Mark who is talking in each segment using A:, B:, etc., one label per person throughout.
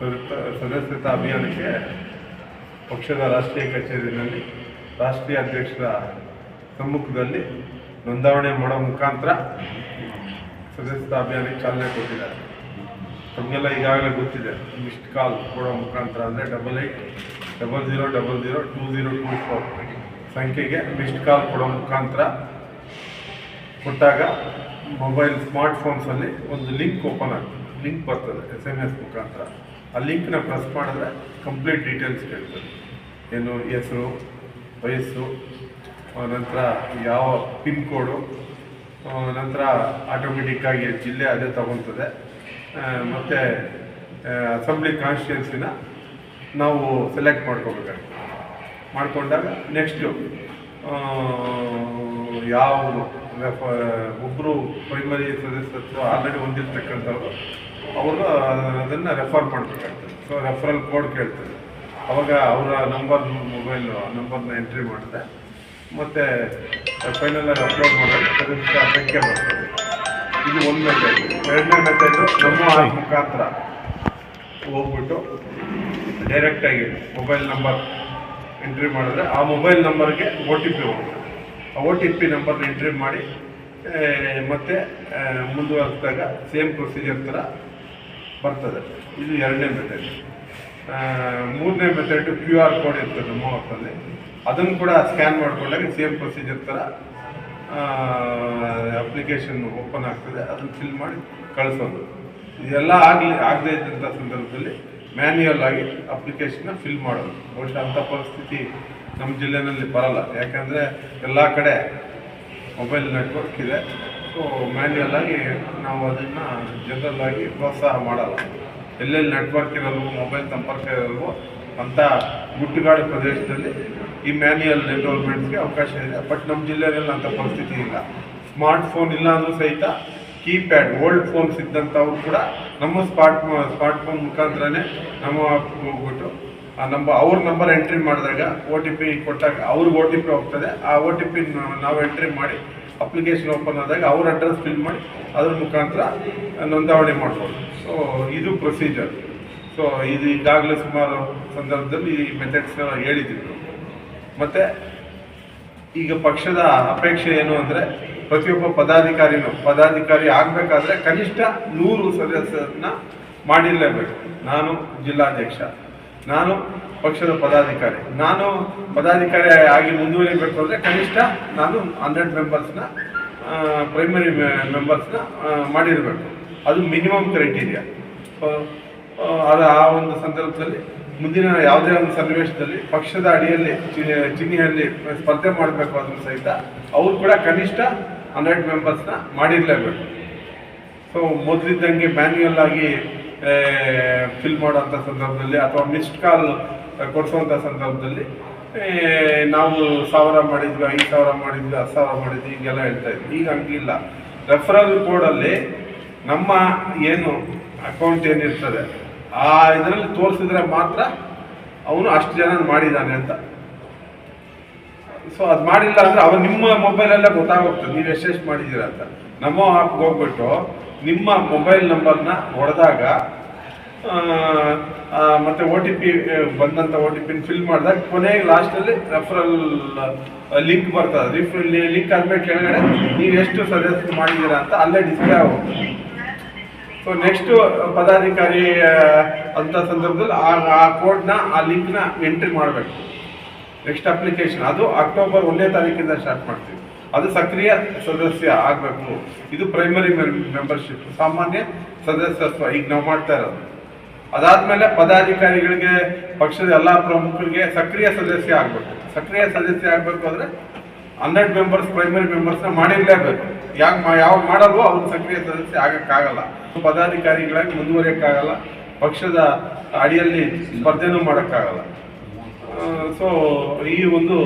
A: ಸದಸ್ಯ ಸದಸ್ಯತಾ ಅಭಿಯಾನಕ್ಕೆ ಪಕ್ಷದ ರಾಷ್ಟ್ರೀಯ ಕಚೇರಿಯಲ್ಲಿ ರಾಷ್ಟ್ರೀಯ ಅಧ್ಯಕ್ಷರ ಸಮ್ಮುಖದಲ್ಲಿ ನೋಂದಾವಣೆ ಮಾಡೋ ಮುಖಾಂತರ ಸದಸ್ಯತಾ ಅಭಿಯಾನಕ್ಕೆ ಚಾಲನೆ ಕೊಟ್ಟಿದ್ದಾರೆ. ತಮಗೆಲ್ಲ ಈಗಾಗಲೇ ಗೊತ್ತಿದೆ ಮಿಸ್ಡ್ ಕಾಲ್ ಕೊಡೋ ಮುಖಾಂತರ ಅಂದರೆ double eight double zero double zero two zero two four ಸಂಖ್ಯೆಗೆ ಮಿಸ್ಡ್ ಕಾಲ್ ಕೊಡೋ ಮುಖಾಂತರ ಕೊಟ್ಟಾಗ ಮೊಬೈಲ್ ಸ್ಮಾರ್ಟ್ ಫೋನ್ಸಲ್ಲಿ ಒಂದು ಲಿಂಕ್ ಓಪನ್ ಆಗ್ತದೆ ಲಿಂಕ್ ಬರ್ತದೆ ಎಸ್ ಎಂ ಎಸ್ ಮುಖಾಂತರ. ಆ ಲಿಂಕ್ನ ಪ್ರೆಸ್ ಮಾಡಿದ್ರೆ ಕಂಪ್ಲೀಟ್ ಡೀಟೇಲ್ಸ್ ಕೇಳ್ತದೆ ಏನು ಹೆಸರು, ವಯಸ್ಸು ನಂತರ ಯಾವ ಪಿನ್ ಕೋಡು ನಂತರ ಆಟೋಮೆಟಿಕ್ಕಾಗಿ ಜಿಲ್ಲೆ ಅದೇ ತಗೊತದೆ ಮತ್ತು ಅಸೆಂಬ್ಲಿ ಕಾನ್ಸ್ಟಿಟ್ಯೂನ್ಸಿನ ನಾವು ಸೆಲೆಕ್ಟ್ ಮಾಡ್ಕೋಬೇಕಾಗ್ತದೆ ಮಾಡಿಕೊಂಡಾಗ ನೆಕ್ಸ್ಟು ಯಾವ ಒಬ್ಬರು ಪ್ರೈಮರಿ ಸದಸ್ಯತ್ವ ಆಲ್ರೆಡಿ ಹೊಂದಿರ್ತಕ್ಕಂಥವ್ರು ಅವರು ಅದನ್ನು ರೆಫರ್ ಮಾಡಬೇಕಾಗ್ತದೆ. ಸೊ ರೆಫರಲ್ ಕೋಡ್ ಕೇಳ್ತಾರೆ ಅವಾಗ ಅವರ ನಂಬರ್ ಮೊಬೈಲ್ ನಂಬರ್ನ ಎಂಟ್ರಿ ಮಾಡಿದೆ ಮತ್ತು ಫೈನಲಾಗಿ ಅಪ್ಲೋಡ್ ಮಾಡೋದು ಅದಕ್ಕೆ ಸಂಖ್ಯೆ ಬರ್ತದೆ. ಇದು ಒಂದು ಮೆಥಡ್ ಎರಡನೇ ಮೆಥಡು ನಮ್ಮ ಮುಖಾಂತರ ಹೋಗ್ಬಿಟ್ಟು ಡೈರೆಕ್ಟಾಗಿ ಮೊಬೈಲ್ ನಂಬರ್ ಎಂಟ್ರಿ ಮಾಡಿದ್ರೆ ಆ ಮೊಬೈಲ್ ನಂಬರ್ಗೆ ಒ ಟಿ ಪಿ ಹೋಗುತ್ತೆ. ಆ ಒ ಟಿ ಪಿ ನಂಬರ್ನ ಎಂಟ್ರಿ ಮಾಡಿ ಮತ್ತೆ ಮುಂದುವರೆದಾಗ ಸೇಮ್ ಪ್ರೊಸೀಜರ್ ಥರ ಬರ್ತದೆ. ಇದು ಎರಡನೇ ಮೆಥಡ್ ಮೂರನೇ ಮೆಥಡ್ ಕ್ಯೂ ಆರ್ ಕೋಡ್ ಇರ್ತದೆ ಮೂವತ್ತಲ್ಲಿ. ಅದನ್ನು ಕೂಡ ಸ್ಕ್ಯಾನ್ ಮಾಡ್ಕೊಂಡಾಗ ಸೇಮ್ ಪ್ರೊಸೀಜರ್ ಥರ ಅಪ್ಲಿಕೇಶನ್ ಓಪನ್ ಆಗ್ತದೆ. ಅದನ್ನು ಫಿಲ್ ಮಾಡಿ ಕಳಿಸೋದು. ಇದೆಲ್ಲ ಆಗಲಿ, ಆಗದೇ ಇದ್ದಂಥ ಸಂದರ್ಭದಲ್ಲಿ ಮ್ಯಾನ್ಯುಯಲ್ ಆಗಿ ಅಪ್ಲಿಕೇಶನ್ನ ಫಿಲ್ ಮಾಡೋದು. ಬಹುಶಃ ಅಂಥ ಪರಿಸ್ಥಿತಿ ನಮ್ಮ ಜಿಲ್ಲೆನಲ್ಲಿ ಬರಲ್ಲ. ಯಾಕೆಂದರೆ ಎಲ್ಲ ಕಡೆ ಮೊಬೈಲ್ ನೆಟ್ವರ್ಕ್ ಇದೆ. ಸೊ ಮ್ಯಾನ್ಯಲ್ ಆಗಿ ನಾವು ಅದನ್ನು ಜನರಲ್ ಆಗಿ ಪ್ರೋತ್ಸಾಹ ಮಾಡಲ್ಲ. ಎಲ್ಲೆಲ್ಲಿ ನೆಟ್ವರ್ಕ್ ಇರಲ್ವೋ ಮೊಬೈಲ್ ಸಂಪರ್ಕ ಇರಲ್ವೋ ಅಂಥ ಗುಟ್ಟುಗಾಡು ಪ್ರದೇಶದಲ್ಲಿ ಈ ಮ್ಯಾನ್ಯುಯಲ್ ಎನ್ರೋಲ್ಮೆಂಟ್ಸ್ಗೆ ಅವಕಾಶ ಇದೆ. ಬಟ್ ನಮ್ಮ ಜಿಲ್ಲೆಯಲ್ಲಿ ಅಂಥ ಪರಿಸ್ಥಿತಿ ಇಲ್ಲ. ಸ್ಮಾರ್ಟ್ ಫೋನ್ ಇಲ್ಲ ಅಂದ್ರೂ ಸಹಿತ ಕೀಪ್ಯಾಡ್ ಓಲ್ಡ್ ಫೋನ್ಸ್ ಇದ್ದಂಥವ್ರು ಕೂಡ ನಮ್ಮ ಸ್ಮಾರ್ಟ್ ಸ್ಮಾರ್ಟ್ ಫೋನ್ ಮುಖಾಂತರನೇ ನಮ್ಮ ಹೋಗ್ಬಿಟ್ಟು, ಆ ನಮ್ಮ, ಅವ್ರ ನಂಬರ್ ಎಂಟ್ರಿ ಮಾಡಿದಾಗ ಒ ಟಿ ಪಿ ಕೊಟ್ಟಾಗ ಅವ್ರಿಗೆ ಒ ಟಿ ಪಿ ಹೋಗ್ತದೆ. ಆ ಒ ಟಿ ಪಿ ನಾವು ಎಂಟ್ರಿ ಮಾಡಿ ಅಪ್ಲಿಕೇಶನ್ ಓಪನ್ ಆದಾಗ ಅವ್ರ ಅಡ್ರೆಸ್ ಫಿಲ್ ಮಾಡಿ ಅದ್ರ ಮುಖಾಂತರ ನೋಂದಾವಣೆ ಮಾಡ್ಬೋದು. ಸೊ ಇದು ಪ್ರೊಸೀಜರ್ ಸೊ ಇದು ಈಗಾಗಲೇ ಸುಮಾರು ಸಂದರ್ಭದಲ್ಲಿ ಈ ಮೆಥಡ್ಸ್ನ ಹೇಳಿದ್ರು. ಮತ್ತು ಈಗ ಪಕ್ಷದ ಅಪೇಕ್ಷೆ ಏನು ಅಂದರೆ ಪ್ರತಿಯೊಬ್ಬ ಪದಾಧಿಕಾರಿನೂ, ಪದಾಧಿಕಾರಿ ಆಗಬೇಕಾದ್ರೆ ಕನಿಷ್ಠ ನೂರು ಸದಸ್ಯರನ್ನ ಮಾಡಿರಲೇಬೇಕು. ನಾನು ಜಿಲ್ಲಾಧ್ಯಕ್ಷ. ನಾನು ಪಕ್ಷದ ಪದಾಧಿಕಾರಿ. ನಾನು ಪದಾಧಿಕಾರಿ ಆಗಿ ಮುಂದುವರಿಬೇಕು ಅಂದರೆ ಕನಿಷ್ಠ ನಾನು ಹಂಡ್ರೆಡ್ ಮೆಂಬರ್ಸ್ನ ಪ್ರೈಮರಿ ಮೆಂಬರ್ಸ್ನ ಮಾಡಿರಬೇಕು. ಅದು ಮಿನಿಮಮ್ ಕ್ರೈಟೀರಿಯಾ ಅದು ಆ ಒಂದು ಸಂದರ್ಭದಲ್ಲಿ, ಮುಂದಿನ ಯಾವುದೇ ಒಂದು ಸನ್ನಿವೇಶದಲ್ಲಿ ಪಕ್ಷದ ಅಡಿಯಲ್ಲಿ ಚಿಹ್ನೆಯಲ್ಲಿ ಸ್ಪರ್ಧೆ ಮಾಡಬೇಕು ಅದ್ರ ಸಹಿತ ಅವ್ರು ಕೂಡ ಕನಿಷ್ಠ ಹಂಡ್ರೆಡ್ ಮೆಂಬರ್ಸ್ನ ಮಾಡಿರಲೇಬೇಕು. ಸೊ ಮೊದಲಿದ್ದಂಗೆ ಮ್ಯಾನ್ಯಲ್ ಆಗಿ ಫಿಲ್ ಮಾಡೋಂಥ ಸಂದರ್ಭದಲ್ಲಿ ಅಥವಾ ಮಿಸ್ಡ್ ಕಾಲ್ ಕೊಡಿಸುವಂಥ ಸಂದರ್ಭದಲ್ಲಿ ನಾವು ಸಾವಿರ ಮಾಡಿದ್ವಿ, ಐದು ಸಾವಿರ ಮಾಡಿದ್ವಿ, ಹತ್ತು ಸಾವಿರ ಮಾಡಿದ್ವಿ, ಹೀಗೆಲ್ಲ ಹೇಳ್ತಾ ಇದ್ವಿ. ಈಗ ಹಂಗಿಲ್ಲ. ರೆಫರಲ್ ಕೋಡಲ್ಲಿ ನಮ್ಮ ಏನು ಅಕೌಂಟ್ ಏನಿರ್ತದೆ, ಆ ಇದರಲ್ಲಿ ತೋರಿಸಿದ್ರೆ ಮಾತ್ರ ಅವನು ಅಷ್ಟು ಜನ ಮಾಡಿದ್ದಾನೆ ಅಂತ. ಸೊ ಅದು ಮಾಡಿಲ್ಲ ಅಂದರೆ ಅವನು ನಿಮ್ಮ ಮೊಬೈಲಲ್ಲೇ ಗೊತ್ತಾಗೋಗ್ತದೆ. ನೀವು ಎಷ್ಟೆಷ್ಟು ಮಾಡಿದ್ದೀರಾ ಅಂತ. ನಮ್ಮ ಆ್ಯಪ್ಗೆ ಹೋಗ್ಬಿಟ್ಟು ನಿಮ್ಮ ಮೊಬೈಲ್ ನಂಬರ್ನ ಹೊಡೆದಾಗ ಮತ್ತೆ ಓ ಟಿ ಪಿ ಬಂದಂಥ ಓ ಟಿ ಪಿನ ಫಿಲ್ ಮಾಡಿದಾಗ ಕೊನೆಗೆ ಲಾಸ್ಟಲ್ಲಿ ರೆಫರಲ್ ಲಿಂಕ್ ಬರ್ತದೆ ರೆಫರಲ್ ಲಿಂಕ್ ಆದ್ಮೇಲೆ ಕೆಳಗಡೆ ನೀವು ಎಷ್ಟು ಸಜೆಸ್ಟ್ ಮಾಡಿದ್ದೀರಾ ಅಂತ ಅಲ್ಲೇ ಡಿಸ್ಪ್ಲೇ ಆಗುತ್ತೆ. ಸೊ ನೆಕ್ಸ್ಟ್ ಪದಾಧಿಕಾರಿ ಅಂತ ಸಂದರ್ಭದಲ್ಲಿ ಆ ಆ ಕೋಡ್ನ ಆ ಲಿಂಕ್ನ ಎಂಟ್ರಿ ಮಾಡಬೇಕು. ನೆಕ್ಸ್ಟ್ ಅಪ್ಲಿಕೇಶನ್ ಅದು ಅಕ್ಟೋಬರ್ ಒಂದನೇ ತಾರೀಕಿಂದ ಸ್ಟಾರ್ಟ್ ಮಾಡ್ತೀವಿ. ಅದು ಸಕ್ರಿಯ ಸದಸ್ಯ ಆಗಬೇಕು. ಇದು ಪ್ರೈಮರಿ ಮೆಂಬರ್ಶಿಪ್ ಸಾಮಾನ್ಯ ಸದಸ್ಯತ್ವ. ಈಗ ನಾವು ಮಾಡ್ತಾ ಇರೋದು. ಅದಾದ್ಮೇಲೆ ಪದಾಧಿಕಾರಿಗಳಿಗೆ, ಪಕ್ಷದ ಎಲ್ಲ ಪ್ರಮುಖರಿಗೆ ಸಕ್ರಿಯ ಸದಸ್ಯ ಆಗಬೇಕು. ಸಕ್ರಿಯ ಸದಸ್ಯ ಆಗಬೇಕು ಅಂದ್ರೆ ಹಂಡ್ರೆಡ್ ಮೆಂಬರ್ಸ್ ಪ್ರೈಮರಿ ಮೆಂಬರ್ಸ್ನ ಮಾಡಿರಲೇಬೇಕು. ಯಾಕೆ ಯಾವ ಮಾಡಲ್ವೋ ಅವ್ರು ಸಕ್ರಿಯ ಸದಸ್ಯ ಆಗಕ್ಕಾಗಲ್ಲ. ಪದಾಧಿಕಾರಿಗಳಾಗಿ ಮುಂದುವರಿಯಕ್ಕಾಗಲ್ಲ. ಪಕ್ಷದ ಅಡಿಯಲ್ಲಿ ಸ್ಪರ್ಧೆನೂ ಮಾಡೋಕ್ಕಾಗಲ್ಲ. ಸೊ ಈ ಒಂದು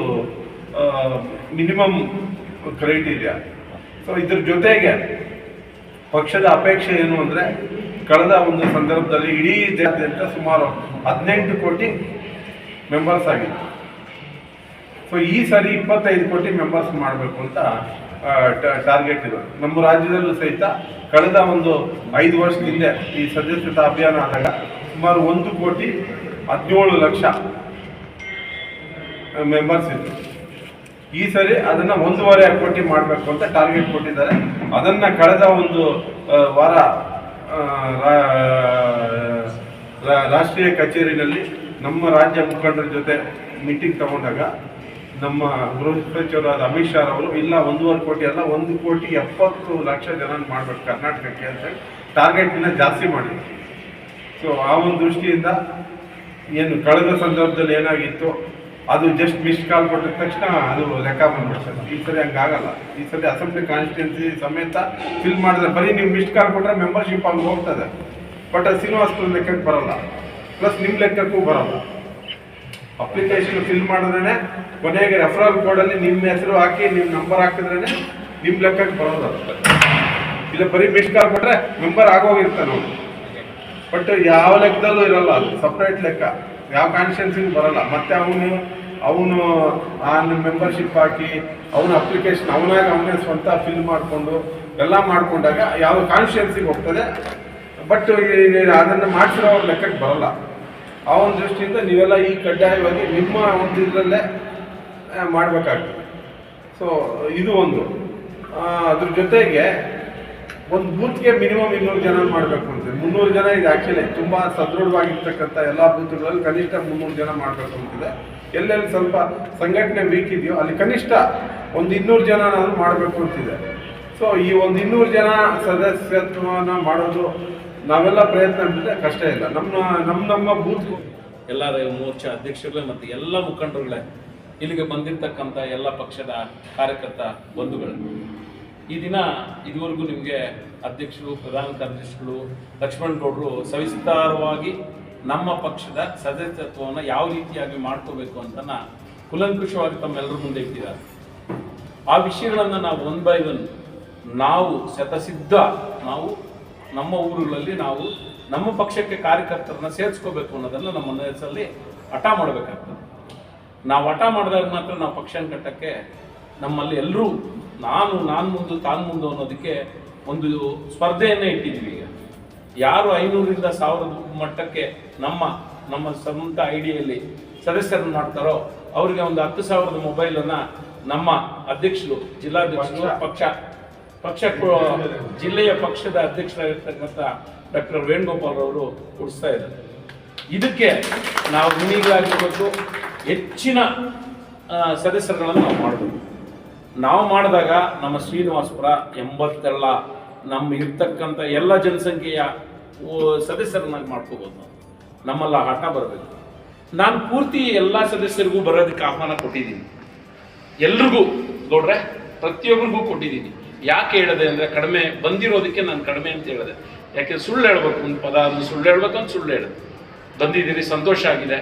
A: ಮಿನಿಮಮ್ ಕ್ರೈಟೀರಿಯಾ ಸೊ ಇದ್ರ ಜೊತೆಗೆ ಪಕ್ಷದ ಅಪೇಕ್ಷೆ ಏನು ಅಂದರೆ ಕಳೆದ ಒಂದು ಸಂದರ್ಭದಲ್ಲಿ ಇಡೀ ದೇಶಾದ್ಯಂತ ಸುಮಾರು ಹದಿನೆಂಟು ಕೋಟಿ ಮೆಂಬರ್ಸ್ ಆಗಿತ್ತು. ಸೊ ಈ ಸಾರಿ ಇಪ್ಪತ್ತೈದು ಕೋಟಿ ಮೆಂಬರ್ಸ್ ಮಾಡಬೇಕು ಅಂತ ಟಾರ್ಗೆಟ್ ಇದೆ ನಮ್ಮ ರಾಜ್ಯದಲ್ಲೂ ಸಹಿತ ಕಳೆದ ಒಂದು ಐದು ವರ್ಷದ ಹಿಂದೆ ಈ ಸದಸ್ಯತಾ ಅಭಿಯಾನ ಆದಾಗ ಸುಮಾರು ಒಂದು ಕೋಟಿ ಹದಿನೇಳು ಲಕ್ಷ ಮೆಂಬರ್ಸ್ ಇದ್ರು ಈ ಸರಿ ಅದನ್ನ ಒಂದೂವರೆ ಕೋಟಿ ಮಾಡಬೇಕು ಅಂತ ಟಾರ್ಗೆಟ್ ಕೊಟ್ಟಿದ್ದಾರೆ. ಅದನ್ನ ಕಳೆದ ಒಂದು ವಾರ ರಾಷ್ಟ್ರೀಯ ಕಚೇರಿನಲ್ಲಿ ನಮ್ಮ ರಾಜ್ಯ ಮುಖಂಡರ ಜೊತೆ ಮೀಟಿಂಗ್ ತಗೊಂಡಾಗ ನಮ್ಮ ಗೃಹ ಸಚಿವರಾದ ಅಮಿತ್ ಶಾ ಅವರು ಇಲ್ಲ, ಒಂದೂವರೆ ಕೋಟಿ ಅಲ್ಲ, ಒಂದು ಕೋಟಿ ಎಪ್ಪತ್ತು ಲಕ್ಷ ಜನ ಮಾಡಬೇಕು ಕರ್ನಾಟಕಕ್ಕೆ ಅಂತ ಟಾರ್ಗೆಟ್ನ ಜಾಸ್ತಿ ಮಾಡಿದ್ರು. ಸೊ ಆ ಒಂದು ದೃಷ್ಟಿಯಿಂದ ಏನು, ಕಳೆದ ಸಂದರ್ಭದಲ್ಲಿ ಏನಾಗಿತ್ತು? ಅದು ಜಸ್ಟ್ ಮಿಸ್ಡ್ ಕಾಲ್ ಕೊಟ್ಟಿದ ತಕ್ಷಣ ಅದು ಲೆಕ್ಕ ಬಂದ್ಬಿಡ್ತದೆ ಈ ಸರಿ ಹಂಗಾಗಲ್ಲ ಈ ಸರಿ ಅಸೆಂಬ್ಲಿ ಕಾನ್ಸ್ಟಿಟ್ಯೂನ್ಸಿ ಸಮೇತ ಫಿಲ್ ಮಾಡಿದ್ರೆ ಬರೀ ನೀವು ಮಿಸ್ಡ್ ಕಾಲ್ ಕೊಟ್ಟರೆ ಮೆಂಬರ್ಶಿಪ್ ಅಲ್ಲಿ ಹೋಗ್ತದೆ. ಬಟ್ ಅದು ಸ್ಕೂಲ್ ಲೆಕ್ಕಕ್ಕೆ ಬರಲ್ಲ. ಪ್ಲಸ್ ನಿಮ್ಮ ಲೆಕ್ಕಕ್ಕೂ ಬರಲ್ಲ. ಅಪ್ಲಿಕೇಶನ್ ಫಿಲ್ ಮಾಡಿದ್ರೆ ಕೊನೆಗೆ ರೆಫರಲ್ ಕೋಡಲ್ಲಿ ನಿಮ್ಮ ಹೆಸರು ಹಾಕಿ ನಿಮ್ಮ ನಂಬರ್ ಹಾಕಿದ್ರೇ ನಿಮ್ಮ ಲೆಕ್ಕಕ್ಕೆ ಬರೋದು. ಇಲ್ಲ ಬರೀ ಮಿಸ್ಡ್ ಕಾಲ್ ಕೊಟ್ಟರೆ ಮೆಂಬರ್ ಆಗೋಗಿರ್ತಾನೆ ಬಟ್ ಯಾವ ಲೆಕ್ಕದಲ್ಲೂ ಇರಲ್ಲ ಅದು. ಸಪ್ರೇಟ್ ಲೆಕ್ಕ. ಯಾವ ಕಾನ್ಸ್ಟಿಟ್ಯೂನ್ಸಿಗೆ ಬರಲ್ಲ. ಮತ್ತೆ ಅವನು ಅವನು, ಆ ಮೆಂಬರ್ಶಿಪ್ ಹಾಕಿ, ಅವನ ಅಪ್ಲಿಕೇಶನ್ ಅವನಾಗ ಅವನೇ ಸ್ವಂತ ಫಿಲ್ ಮಾಡಿಕೊಂಡು ಎಲ್ಲ ಮಾಡಿಕೊಂಡಾಗ ಯಾವ ಕಾನ್ಸ್ಟಿಟ್ಯೂನ್ಸಿಗೆ ಹೋಗ್ತದೆ. ಬಟ್ ಅದನ್ನು ಮಾಡಿಸಿರೋ ಲೆಕ್ಕಕ್ಕೆ ಬರಲ್ಲ. ಆ ಒಂದು ದೃಷ್ಟಿಯಿಂದ ನೀವೆಲ್ಲ ಈ ಕಡ್ಡಾಯವಾಗಿ ನಿಮ್ಮ ಒಂದು ಇದರಲ್ಲೇ ಮಾಡಬೇಕಾಗ್ತದೆ. ಸೊ ಇದು ಒಂದು. ಅದ್ರ ಜೊತೆಗೆ ಒಂದು ಬೂತ್ಗೆ ಮಿನಿಮಮ್ ಇನ್ನೂರು ಜನ ಮಾಡಬೇಕು ಅಂತ. ಮುನ್ನೂರು ಜನ ಇದೆ ಆ್ಯಕ್ಚುಲಿ ತುಂಬ ಸದೃಢವಾಗಿರ್ತಕ್ಕಂಥ ಎಲ್ಲ ಬೂತ್ಗಳಲ್ಲಿ ಕನಿಷ್ಠ ಮುನ್ನೂರು ಜನ ಮಾಡಬೇಕು ಅಂತಿದೆ. ಎಲ್ಲೆಲ್ಲಿ ಸ್ವಲ್ಪ ಸಂಘಟನೆ ವೀಕ್ ಇದೆಯೋ ಅಲ್ಲಿ ಕನಿಷ್ಠ ಒಂದು ಇನ್ನೂರು ಜನ ಮಾಡಬೇಕು ಅಂತಿದೆ. ಸೊ ಈ ಒಂದು ಇನ್ನೂರು ಜನ ಸದಸ್ಯತ್ವನ ಮಾಡೋದು ನಾವೆಲ್ಲ ಪ್ರಯತ್ನ ಮಾಡಿದ್ರೆ ಕಷ್ಟ ಇಲ್ಲ. ನಮ್ಮ ನಮ್ಮ ನಮ್ಮ ಬೂತ್
B: ಎಲ್ಲ ಮೋರ್ಚಾ ಅಧ್ಯಕ್ಷರುಗಳೇ ಮತ್ತು ಎಲ್ಲ ಮುಖಂಡರುಗಳೇ ಇಲ್ಲಿಗೆ ಬಂದಿರತಕ್ಕಂಥ ಎಲ್ಲ ಪಕ್ಷದ ಕಾರ್ಯಕರ್ತ ಬಂಧುಗಳು. ಈ ದಿನ ಇದುವರೆಗೂ ನಿಮಗೆ ಅಧ್ಯಕ್ಷರು, ಪ್ರಧಾನ ಕಾರ್ಯದರ್ಶಿಗಳು, ಲಕ್ಷ್ಮಣ್ ಗೌಡರು ಸವಿಸ್ತಾರವಾಗಿ ನಮ್ಮ ಪಕ್ಷದ ಸದಸ್ಯತ್ವವನ್ನು ಯಾವ ರೀತಿಯಾಗಿ ಮಾಡ್ಕೋಬೇಕು ಅಂತ ಕುಲಂಕುಷವಾಗಿ ತಮ್ಮೆಲ್ಲರ ಮುಂದೆ ಇಟ್ಟಿದ್ದಾರೆ. ಆ ವಿಷಯಗಳನ್ನು ನಾವು ಒನ್ ಬೈ ಒನ್ ನಾವು ಶತಸಿದ್ಧ ನಾವು ನಮ್ಮ ಊರುಗಳಲ್ಲಿ ನಾವು ನಮ್ಮ ಪಕ್ಷಕ್ಕೆ ಕಾರ್ಯಕರ್ತರನ್ನ ಸೇರಿಸ್ಕೋಬೇಕು ಅನ್ನೋದನ್ನು ನಮ್ಮ ಮನಸ್ಸಲ್ಲಿ ಹಠ ಮಾಡಬೇಕಾಗ್ತದೆ. ನಾವು ಹಠ ಮಾಡಿದಾಗ ಮಾತ್ರ ನಾವು ಪಕ್ಷನ ಕಟ್ಟಕ್ಕೆ ನಮ್ಮಲ್ಲಿ ಎಲ್ಲರೂ ನಾನು ನಾನು ಮುಂದೆ ತಾನು ಮುಂದೆ ಅನ್ನೋದಕ್ಕೆ ಒಂದು ಸ್ಪರ್ಧೆಯನ್ನೇ ಇಟ್ಟಿದ್ವಿ ಈಗ. ಯಾರು ಐನೂರಿಂದ ಸಾವಿರದ ಮಟ್ಟಕ್ಕೆ ನಮ್ಮ ನಮ್ಮ ಸ್ವಂತ ಐಡಿಯಲ್ಲಿ ಸದಸ್ಯರನ್ನು ಮಾಡ್ತಾರೋ ಅವರಿಗೆ ಒಂದು ಹತ್ತು ಸಾವಿರದ ಮೊಬೈಲನ್ನು ನಮ್ಮ ಅಧ್ಯಕ್ಷರು ಜಿಲ್ಲಾಧ್ಯಕ್ಷರು ಪಕ್ಷ. ಪಕ್ಷ ಜಿಲ್ಲೆಯ ಪಕ್ಷದ ಅಧ್ಯಕ್ಷರಾಗಿರ್ತಕ್ಕಂಥ ಡಾಕ್ಟರ್ ವೇಣುಗೋಪಾಲ್ ಅವರು ಕೊಡಿಸ್ತಾ ಇದ್ದಾರೆ. ಇದಕ್ಕೆ ನಾವು ಋಣಿಗಳಾಗಿರ್ಬೇಕು ಹೆಚ್ಚಿನ ಸದಸ್ಯರುಗಳನ್ನು ನಾವು ಮಾಡಬೇಕು. ನಾವು ಮಾಡಿದಾಗ ನಮ್ಮ ಶ್ರೀನಿವಾಸಪುರ ಎಂಬತ್ತೆಲ್ಲ ನಮ್ಮ ಇರ್ತಕ್ಕಂಥ ಎಲ್ಲ ಜನಸಂಖ್ಯೆಯ ಸದಸ್ಯರನ್ನಾಗಿ ಮಾಡ್ಕೋಬೋದು ನಾವು. ನಮ್ಮಲ್ಲ ಹಠ ಬರಬೇಕು. ನಾನು ಪೂರ್ತಿ ಎಲ್ಲ ಸದಸ್ಯರಿಗೂ ಬರೋದಕ್ಕೆ ಆಹ್ವಾನ ಕೊಟ್ಟಿದ್ದೀನಿ. ಎಲ್ರಿಗೂ ನೋಡ್ರೆ ಪ್ರತಿಯೊಬ್ಬರಿಗೂ ಕೊಟ್ಟಿದ್ದೀನಿ. ಯಾಕೆ ಹೇಳಿದೆ ಅಂದರೆ ಕಡಿಮೆ ಬಂದಿರೋದಕ್ಕೆ ನಾನು ಕಡಿಮೆ ಅಂತ ಹೇಳಿದೆ. ಯಾಕೆ ಸುಳ್ಳು ಹೇಳ್ಬೇಕು? ಒಂದು ಪದ ಸುಳ್ಳು ಹೇಳ್ಬೇಕಂತ ಸುಳ್ಳು ಹೇಳಿದೆ. ಬಂದಿದ್ದೀರಿ, ಸಂತೋಷ ಆಗಿದೆ.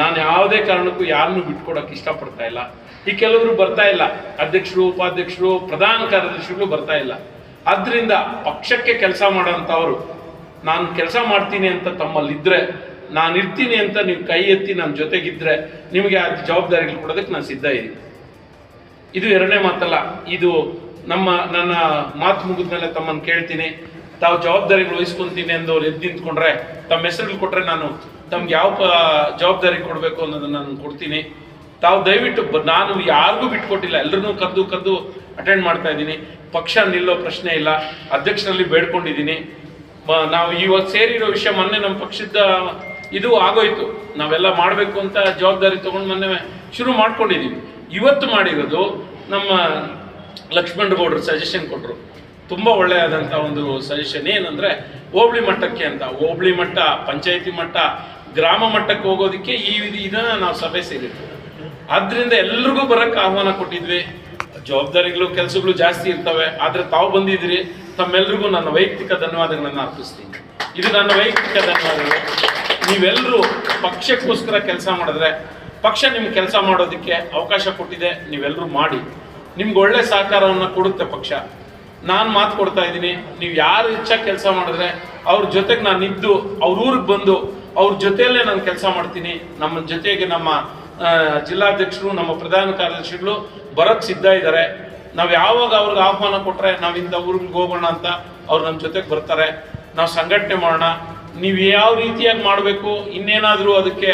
B: ನಾನು ಯಾವುದೇ ಕಾರಣಕ್ಕೂ ಯಾರನ್ನೂ ಬಿಟ್ಕೊಡೋಕೆ ಇಷ್ಟಪಡ್ತಾ ಇಲ್ಲ. ಈ ಕೆಲವರು ಬರ್ತಾ ಇಲ್ಲ. ಅಧ್ಯಕ್ಷರು, ಉಪಾಧ್ಯಕ್ಷರು, ಪ್ರಧಾನ ಕಾರ್ಯದರ್ಶಿಗಳು ಬರ್ತಾ ಇಲ್ಲ. ಆದ್ದರಿಂದ ಪಕ್ಷಕ್ಕೆ ಕೆಲಸ ಮಾಡೋಂಥವ್ರು, ನಾನು ಕೆಲಸ ಮಾಡ್ತೀನಿ ಅಂತ ತಮ್ಮಲ್ಲಿದ್ದರೆ ನಾನು ಇರ್ತೀನಿ ಅಂತ ನೀವು ಕೈ ಎತ್ತಿ ನನ್ನ ಜೊತೆಗಿದ್ದರೆ ನಿಮಗೆ ಆ ಜವಾಬ್ದಾರಿಗಳು ಕೊಡೋದಕ್ಕೆ ನಾನು ಸಿದ್ಧ ಇದ್ದೀನಿ. ಇದು ಎರಡನೇ ಮಾತಲ್ಲ. ಇದು ನಮ್ಮ, ನನ್ನ ಮಾತು ಮುಗಿದ್ಮೇಲೆ ತಮ್ಮನ್ನು ಕೇಳ್ತೀನಿ. ತಾವು ಜವಾಬ್ದಾರಿಗಳು ವಹಿಸ್ಕೊಂತೀನಿ ಎಂದು ಎದ್ದು ನಿಂತ್ಕೊಂಡ್ರೆ, ತಮ್ಮ ಹೆಸರುಗಳು ಕೊಟ್ರೆ ನಾನು ತಮ್ಗೆ ಯಾವ ಜವಾಬ್ದಾರಿ ಕೊಡಬೇಕು ಅನ್ನೋದನ್ನ ನಾನು ಕೊಡ್ತೀನಿ. ತಾವು ದಯವಿಟ್ಟು ನಾನು ಯಾರಿಗೂ ಬಿಟ್ಕೊಟ್ಟಿಲ್ಲ ಎಲ್ಲರನ್ನೂ ಕದ್ದು ಕದ್ದು ಅಟೆಂಡ್ ಮಾಡ್ತಾ ಇದ್ದೀನಿ. ಪಕ್ಷ ನಿಲ್ಲೋ ಪ್ರಶ್ನೆ ಇಲ್ಲ ಅಧ್ಯಕ್ಷರಲ್ಲಿ ಬೇಡ್ಕೊಂಡಿದ್ದೀನಿ. ನಾವು ಇವಾಗ ಸೇರಿರೋ ವಿಷಯ ಮೊನ್ನೆ ನಮ್ಮ ಪಕ್ಷದ ಇದು ಆಗೋಯ್ತು. ನಾವೆಲ್ಲ ಮಾಡಬೇಕು ಅಂತ ಜವಾಬ್ದಾರಿ ತೊಗೊಂಡು ಮೊನ್ನೆ ಶುರು ಮಾಡ್ಕೊಂಡಿದ್ದೀವಿ ಇವತ್ತು ಮಾಡಿರೋದು ನಮ್ಮ ಲಕ್ಷ್ಮಣ್ ಗೌಡ್ರು ಸಜೆಷನ್ ಕೊಟ್ಟರು ತುಂಬ ಒಳ್ಳೆಯದಂಥ ಒಂದು ಸಜೆಷನ್ ಏನಂದರೆ ಹೋಬಳಿ ಮಟ್ಟಕ್ಕೆ ಅಂತ. ಹೋಬಳಿ ಮಟ್ಟ, ಪಂಚಾಯಿತಿ ಮಟ್ಟ, ಗ್ರಾಮ ಮಟ್ಟಕ್ಕೆ ಹೋಗೋದಕ್ಕೆ ಈ ಇದನ್ನ ನಾವು ಸಭೆ ಸೇರಿದ್ವಿ. ಆದ್ರಿಂದ ಎಲ್ರಿಗೂ ಬರೋಕ್ಕೆ ಆಹ್ವಾನ ಕೊಟ್ಟಿದ್ವಿ. ಜವಾಬ್ದಾರಿಗಳು, ಕೆಲಸಗಳು ಜಾಸ್ತಿ ಇರ್ತವೆ. ಆದರೆ ತಾವು ಬಂದಿದ್ದೀರಿ ತಮ್ಮೆಲ್ರಿಗೂ ನನ್ನ ವೈಯಕ್ತಿಕ ಧನ್ಯವಾದಗಳನ್ನು ಅರ್ಪಿಸ್ತೀನಿ. ಇದು ನನ್ನ ವೈಯಕ್ತಿಕ ಧನ್ಯವಾದಗಳು. ನೀವೆಲ್ಲರೂ ಪಕ್ಷಕ್ಕೋಸ್ಕರ ಕೆಲಸ ಮಾಡಿದ್ರೆ, ಪಕ್ಷ ನಿಮ್ಗೆ ಕೆಲಸ ಮಾಡೋದಕ್ಕೆ ಅವಕಾಶ ಕೊಟ್ಟಿದೆ. ನೀವೆಲ್ಲರೂ ಮಾಡಿ. ನಿಮ್ಗೆ ಒಳ್ಳೆ ಸಹಕಾರವನ್ನು ಕೊಡುತ್ತೆ ಪಕ್ಷ. ನಾನು ಮಾತು ಕೊಡ್ತಾ ಇದ್ದೀನಿ. ನೀವು ಯಾರು ಹೆಚ್ಚಾಗಿ ಕೆಲಸ ಮಾಡಿದ್ರೆ ಅವ್ರ ಜೊತೆಗೆ ನಾನು ಇದ್ದು, ಅವ್ರ ಊರಿಗೆ ಬಂದು ಅವ್ರ ಜೊತೆಯಲ್ಲೇ ನಾನು ಕೆಲಸ ಮಾಡ್ತೀನಿ. ನಮ್ಮ ಜೊತೆಗೆ ನಮ್ಮ ಜಿಲ್ಲಾಧ್ಯಕ್ಷರು, ನಮ್ಮ ಪ್ರಧಾನ ಕಾರ್ಯದರ್ಶಿಗಳು ಬರೋಕ್ಕೆ ಸಿದ್ಧ ಇದ್ದಾರೆ ನಾವು ಯಾವಾಗ ಅವ್ರಿಗೆ ಆಹ್ವಾನ ಕೊಟ್ಟರೆ ನಾವು ಇಂಥ ಊರಿಗೆ ಹೋಗೋಣ ಅಂತ ಅವ್ರು ನಮ್ಮ ಜೊತೆಗೆ ಬರ್ತಾರೆ. ನಾವು ಸಂಘಟನೆ ಮಾಡೋಣ. ನೀವು ಯಾವ ರೀತಿಯಾಗಿ ಮಾಡಬೇಕು, ಇನ್ನೇನಾದರೂ ಅದಕ್ಕೆ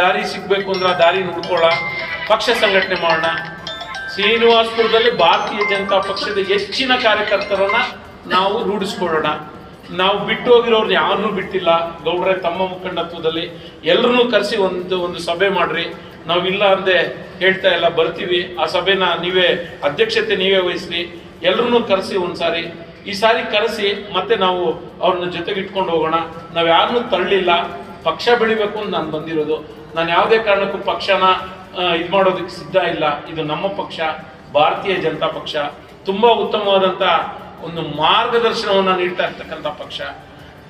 B: ದಾರಿ ಸಿಗಬೇಕು ಅಂದ್ರೆ ಆ ದಾರಿ ನೋಡ್ಕೊಳ್ಳ ಪಕ್ಷ ಸಂಘಟನೆ ಮಾಡೋಣ. ಶ್ರೀನಿವಾಸಪುರದಲ್ಲಿ ಭಾರತೀಯ ಜನತಾ ಪಕ್ಷದ ಹೆಚ್ಚಿನ ಕಾರ್ಯಕರ್ತರನ್ನ ನಾವು ರೂಢಿಸ್ಕೊಳ್ಳೋಣ. ನಾವು ಬಿಟ್ಟು ಹೋಗಿರೋರು ಯಾರನ್ನೂ ಬಿಟ್ಟಿಲ್ಲ. ಗೌಡ್ರೆ, ತಮ್ಮ ಮುಖಂಡತ್ವದಲ್ಲಿ ಎಲ್ಲರನ್ನೂ ಕರೆಸಿ ಒಂದು ಒಂದು ಸಭೆ ಮಾಡ್ರಿ. ನಾವಿಲ್ಲ ಅಂದೆ ಹೇಳ್ತಾ ಇಲ್ಲ ಬರ್ತೀವಿ. ಆ ಸಭೆನ ನೀವೇ, ಅಧ್ಯಕ್ಷತೆ ನೀವೇ ವಹಿಸ್ರಿ. ಎಲ್ಲರನ್ನೂ ಕರೆಸಿ ಒಂದ್ಸಾರಿ. ಈ ಸಾರಿ ಕರೆಸಿ ಮತ್ತೆ ನಾವು ಅವ್ರನ್ನ ಜೊತೆಗೆ ಇಟ್ಕೊಂಡು ಹೋಗೋಣ. ನಾವು ಯಾರನ್ನೂ ತಳ್ಳಿಲ್ಲ. ಪಕ್ಷ ಬೆಳಿಬೇಕು ಅಂತ ನಾನು ಬಂದಿರೋದು. ನಾನು ಯಾವುದೇ ಕಾರಣಕ್ಕೂ ಪಕ್ಷನ ಇದು ಮಾಡೋದಕ್ಕೆ ಸಿದ್ಧ ಇಲ್ಲ. ಇದು ನಮ್ಮ ಪಕ್ಷ, ಭಾರತೀಯ ಜನತಾ ಪಕ್ಷ. ತುಂಬ ಉತ್ತಮವಾದಂಥ ಒಂದು ಮಾರ್ಗದರ್ಶನವನ್ನು ನೀಡ್ತಾ ಇರ್ತಕ್ಕಂಥ ಪಕ್ಷ.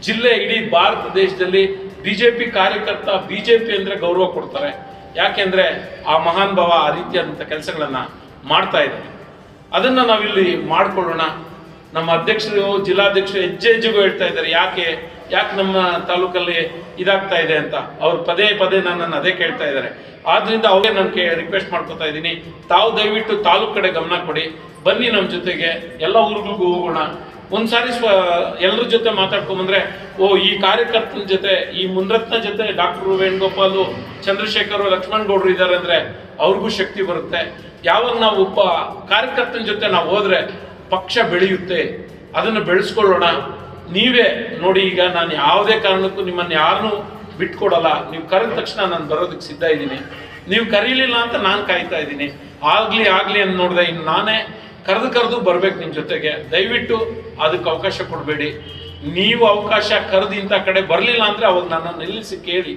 B: ಜಿಲ್ಲೆ ಇಡೀ ಭಾರತ ದೇಶದಲ್ಲಿ ಬಿ ಜೆ ಪಿ ಕಾರ್ಯಕರ್ತ ಬಿ ಜೆ ಪಿ ಅಂದರೆ ಗೌರವ ಕೊಡ್ತಾರೆ. ಯಾಕೆಂದರೆ ಆ ಮಹಾನ್ ಭಾವ, ಆ ರೀತಿಯಾದಂಥ ಕೆಲಸಗಳನ್ನು ಮಾಡ್ತಾ ಇದ್ದಾರೆ. ಅದನ್ನು ನಾವಿಲ್ಲಿ ಮಾಡ್ಕೊಳ್ಳೋಣ. ನಮ್ಮ ಅಧ್ಯಕ್ಷರು, ಜಿಲ್ಲಾಧ್ಯಕ್ಷರು ಹೆಜ್ಜೆ ಹೆಜ್ಜೆಗೂ ಹೇಳ್ತಾ ಇದ್ದಾರೆ, ಯಾಕೆ ಯಾಕೆ ನಮ್ಮ ತಾಲೂಕಲ್ಲಿ ಇದಾಗ್ತಾ ಇದೆ ಅಂತ. ಅವ್ರು ಪದೇ ಪದೇ ನನ್ನನ್ನು ಅದೇ ಕೇಳ್ತಾ ಇದ್ದಾರೆ. ಆದ್ರಿಂದ ಅವ್ರಿಗೆ ನಾನು ಕೇ ರಿಕ್ವೆಸ್ಟ್ ಮಾಡ್ಕೋತಾ ಇದ್ದೀನಿ. ತಾವು ದಯವಿಟ್ಟು ತಾಲೂಕು ಕಡೆ ಗಮನ ಕೊಡಿ. ಬನ್ನಿ ನಮ್ಮ ಜೊತೆಗೆ, ಎಲ್ಲ ಊರುಗಳಿಗೂ ಹೋಗೋಣ. ಒಂದ್ಸಾರಿ ಸ್ವ, ಎಲ್ಲರ ಜೊತೆ ಮಾತಾಡ್ಕೊಂಬಂದ್ರೆ, ಓ, ಈ ಕಾರ್ಯಕರ್ತನ ಜೊತೆ, ಈ ಮುನ್ರತ್ನ ಜೊತೆ ಡಾಕ್ಟರ್ ವೇಣುಗೋಪಾಲು, ಚಂದ್ರಶೇಖರ್, ಲಕ್ಷ್ಮಣ್ ಗೌಡ್ರು ಇದ್ದಾರೆ ಅಂದ್ರೆ ಅವ್ರಿಗೂ ಶಕ್ತಿ ಬರುತ್ತೆ. ಯಾವಾಗ ನಾವು ಒಬ್ಬ ಕಾರ್ಯಕರ್ತನ ಜೊತೆ ನಾವು ಹೋದ್ರೆ ಪಕ್ಷ ಬೆಳೆಯುತ್ತೆ, ಅದನ್ನು ಬೆಳೆಸ್ಕೊಳ್ಳೋಣ. ನೀವೇ ನೋಡಿ, ಈಗ ನಾನು ಯಾವುದೇ ಕಾರಣಕ್ಕೂ ನಿಮ್ಮನ್ನು ಯಾರನ್ನೂ ಬಿಟ್ಕೊಡಲ್ಲ. ನೀವು ಕರೆದ ತಕ್ಷಣ ನಾನು ಬರೋದಕ್ಕೆ ಸಿದ್ಧ ಇದ್ದೀನಿ. ನೀವು ಕರೀಲಿಲ್ಲ ಅಂತ ನಾನು ಕಾಯ್ತಾ ಇದ್ದೀನಿ. ಆಗಲಿ ಆಗಲಿ ಅಂತ ನೋಡಿದೆ, ಇನ್ನು ನಾನೇ ಕರೆದು ಕರೆದು ಬರ್ಬೇಕು ನಿಮ್ಮ ಜೊತೆಗೆ. ದಯವಿಟ್ಟು ಅದಕ್ಕೆ ಅವಕಾಶ ಕೊಡಬೇಡಿ. ನೀವು ಅವಕಾಶ ಕರೆದು ಇಂಥ ಕಡೆ ಬರಲಿಲ್ಲ ಅಂದರೆ ಅವಾಗ ನನ್ನ ನಿಲ್ಲಿಸಿ ಕೇಳಿ.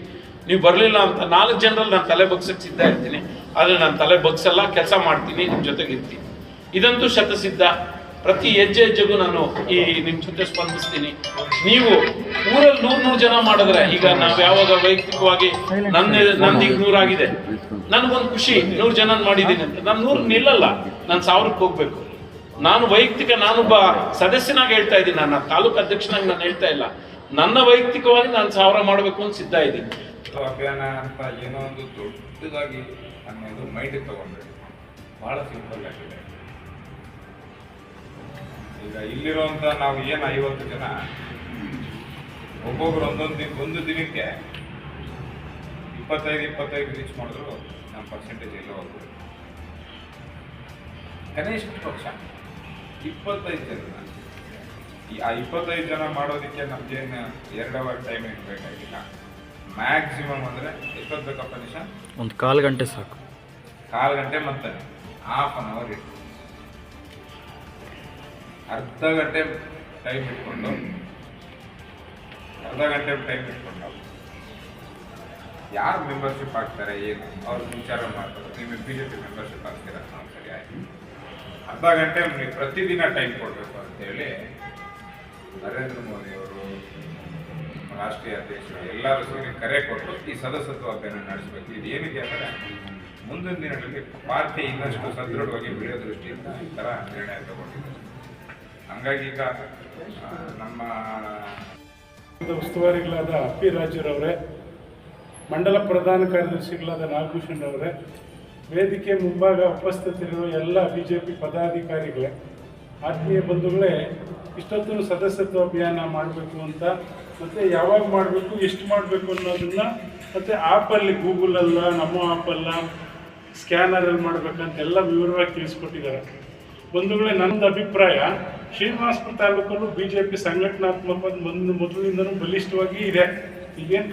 B: ನೀವು ಬರಲಿಲ್ಲ ಅಂತ ನಾಲ್ಕು ಜನರಲ್ಲಿ ನಾನು ತಲೆ ಬಗ್ಸಕ್ಕೆ ಸಿದ್ಧ ಇರ್ತೀನಿ. ಆದರೆ ನಾನು ತಲೆ ಬಗ್ಸಲ್ಲ, ಕೆಲಸ ಮಾಡ್ತೀನಿ, ನಿಮ್ಮ ಜೊತೆಗೆ ಇರ್ತೀನಿ ಇದಂತೂ ಶತಸಿದ್ಧ. ಪ್ರತಿ ಹೆಜ್ಜೆ ಹೆಜ್ಜೆಗೂ ನಾನು ಈ ನಿಮ್ಮ ಜೊತೆ ಸ್ಪಂದಿಸ್ತೀನಿ. ನೀವು ಊರಲ್ಲಿ ನೂರ್ ನೂರು ಜನ ಮಾಡಿದ್ರೆ ಈಗ ನಾವು ಯಾವಾಗ ವೈಯಕ್ತಿಕವಾಗಿ ನನ್ನ ನಂದು ನೂರಾಗಿದೆ ನನಗೊಂದು ಖುಷಿ, ನೂರು ಜನ ಮಾಡಿದ್ದೀನಿ ಅಂತ. ನಾನು ನೂರು ನಿಲ್ಲಲ್ಲ. ನಾನು ಸಾವಿರಕ್ಕೆ ಹೋಗ್ಬೇಕು. ನಾನು ವೈಯಕ್ತಿಕ, ನಾನೊಬ್ಬ ಸದಸ್ಯನಾಗಿ ಹೇಳ್ತಾ ಇದ್ದೀನಿ. ನಾನು ತಾಲೂಕು ಅಧ್ಯಕ್ಷನಾಗಿ ನಾನು ಹೇಳ್ತಾ ಇಲ್ಲ. ನನ್ನ ವೈಯಕ್ತಿಕವಾಗಿ ನಾನು ಸಾವಿರ ಮಾಡಬೇಕು ಅಂತ ಸಿದ್ಧ ಇದ್ದೀನಿ.
C: ಅಭಿಯಾನ ಅಂತ ಏನೋ ಒಂದು ದೊಡ್ಡದಾಗಿ ಅನ್ನೋದು ಮೈಂಡಿಗೆ ತಗೊಂಡ್ರೆ ಬಹಳ ಸಿಂಪಲ್ ಆಗಿದೆ ಈಗ ಇಲ್ಲಿರುವಂತ ನಾವು ಏನು ಐವತ್ತು ಜನ? ಒಬ್ಬೊಬ್ರು ಒಂದೊಂದು ದಿನ ಒಂದು ದಿನಕ್ಕೆ ಇಪ್ಪತ್ತೈದು ಇಪ್ಪತ್ತೈದು ರೀಚ್ ಮಾಡಿದ್ರು ನಮ್ಮ ಪರ್ಸೆಂಟೇಜ್ ಎಲ್ಲ ಹೋಗ್ಬೋದು. ಕನಿಷ್ಠ ಪಕ್ಷ ಇಪ್ಪತ್ತೈದು ಜನ. ಈ ಆ ಇಪ್ಪತ್ತೈದು ಜನ ಮಾಡೋದಕ್ಕೆ ನಮ್ಗೇನು ಎರಡು ಅವರ್ ಟೈಮ್ ಬೇಕಾಗಿಲ್ಲ ಮ್ಯಾಕ್ಸಿಮಮ್ ಅಂದರೆ ಎಷ್ಟೊತ್ತು ಬೇಕಪ್ಪ ನಿಶಾ?
D: ಒಂದು ಕಾಲು ಗಂಟೆ ಸಾಕು.
C: ಕಾಲು ಗಂಟೆ ಮತ್ತೆ ಹಾಫ್ ಅನ್ ಅವರ್ ಇಟ್ಟು ಅರ್ಧ ಗಂಟೆ ಟೈಮ್ ಇಟ್ಕೊಂಡು, ಅರ್ಧ ಗಂಟೆ ಟೈಮ್ ಇಟ್ಕೊಂಡು, ಯಾರು ಮೆಂಬರ್ಶಿಪ್ ಆಗ್ತಾರೆ, ಏನು? ಅವ್ರ ವಿಚಾರ ಮಾಡ್ತಾರೆ ನೀವು ಬಿ ಜೆ ಪಿ ಮೆಂಬರ್ಶಿಪ್ ಆಗ್ತೀರಾ ಸರಿ ಅರ್ಧ ಗಂಟೆ ನೀವು ಪ್ರತಿದಿನ ಟೈಮ್ ಕೊಡಬೇಕು ಅಂತೇಳಿ ನರೇಂದ್ರ ಮೋದಿ ಅವರು, ರಾಷ್ಟ್ರೀಯ ಅಧ್ಯಕ್ಷರು ಎಲ್ಲರೂ ಸೇರಿ ಕರೆ ಕೊಟ್ಟು ಈ ಸದಸ್ಯತ್ವ ಅಭಿಯಾನ ನಡೆಸಬೇಕು. ಇದು ಏನಿದೆ ಅಂದರೆ ಮುಂದಿನ ದಿನಗಳಲ್ಲಿ ಪಾರ್ಟಿ ಇನ್ನಷ್ಟು ಸದೃಢವಾಗಿ ಬೆಳೆಯೋ ದೃಷ್ಟಿಯಿಂದ ಈ ಥರ ನಿರ್ಣಯ ತಗೊಂಡಿದ್ದಾರೆ. ಹಂಗಾಗಿ ಈಗ ನಮ್ಮ
E: ಉಸ್ತುವಾರಿಗಳಾದ ಅಪ್ಪಿ ರಾಜರವರೇ, ಮಂಡಲ ಪ್ರಧಾನ ಕಾರ್ಯದರ್ಶಿಗಳಾದ ನಾಗಭೂಷಣ್ ಅವರೇ ವೇದಿಕೆ ಮುಂಭಾಗ ಉಪಸ್ಥಿತರಿರುವ ಎಲ್ಲ ಬಿ ಜೆ ಪಿ ಪದಾಧಿಕಾರಿಗಳೇ, ಆತ್ಮೀಯ ಬಂಧುಗಳೇ ಇಷ್ಟೊತ್ತು ಸದಸ್ಯತ್ವ ಅಭಿಯಾನ ಮಾಡಬೇಕು ಅಂತ, ಮತ್ತು ಯಾವಾಗ ಮಾಡಬೇಕು, ಎಷ್ಟು ಮಾಡಬೇಕು ಅನ್ನೋದನ್ನು, ಮತ್ತು ಆ್ಯಪಲ್ಲಿ ಗೂಗಲಲ್ಲ ನಮ್ಮ ಆ್ಯಪಲ್ಲ ಸ್ಕ್ಯಾನರಲ್ಲಿ ಮಾಡಬೇಕಂತೆಲ್ಲ ವಿವರವಾಗಿ ತಿಳಿಸ್ಕೊಟ್ಟಿದ್ದಾರೆ. ಬಂಧುಗಳೇ ನನ್ನದು ಅಭಿಪ್ರಾಯ ಶ್ರೀನಿವಾಸಪುರ ತಾಲೂಕಲ್ಲೂ ಬಿಜೆಪಿ ಜೆ ಪಿ ಸಂಘಟನಾತ್ಮಕ ಬಲಿಷ್ಠವಾಗಿ ಇದೆ. ಈಗೇನು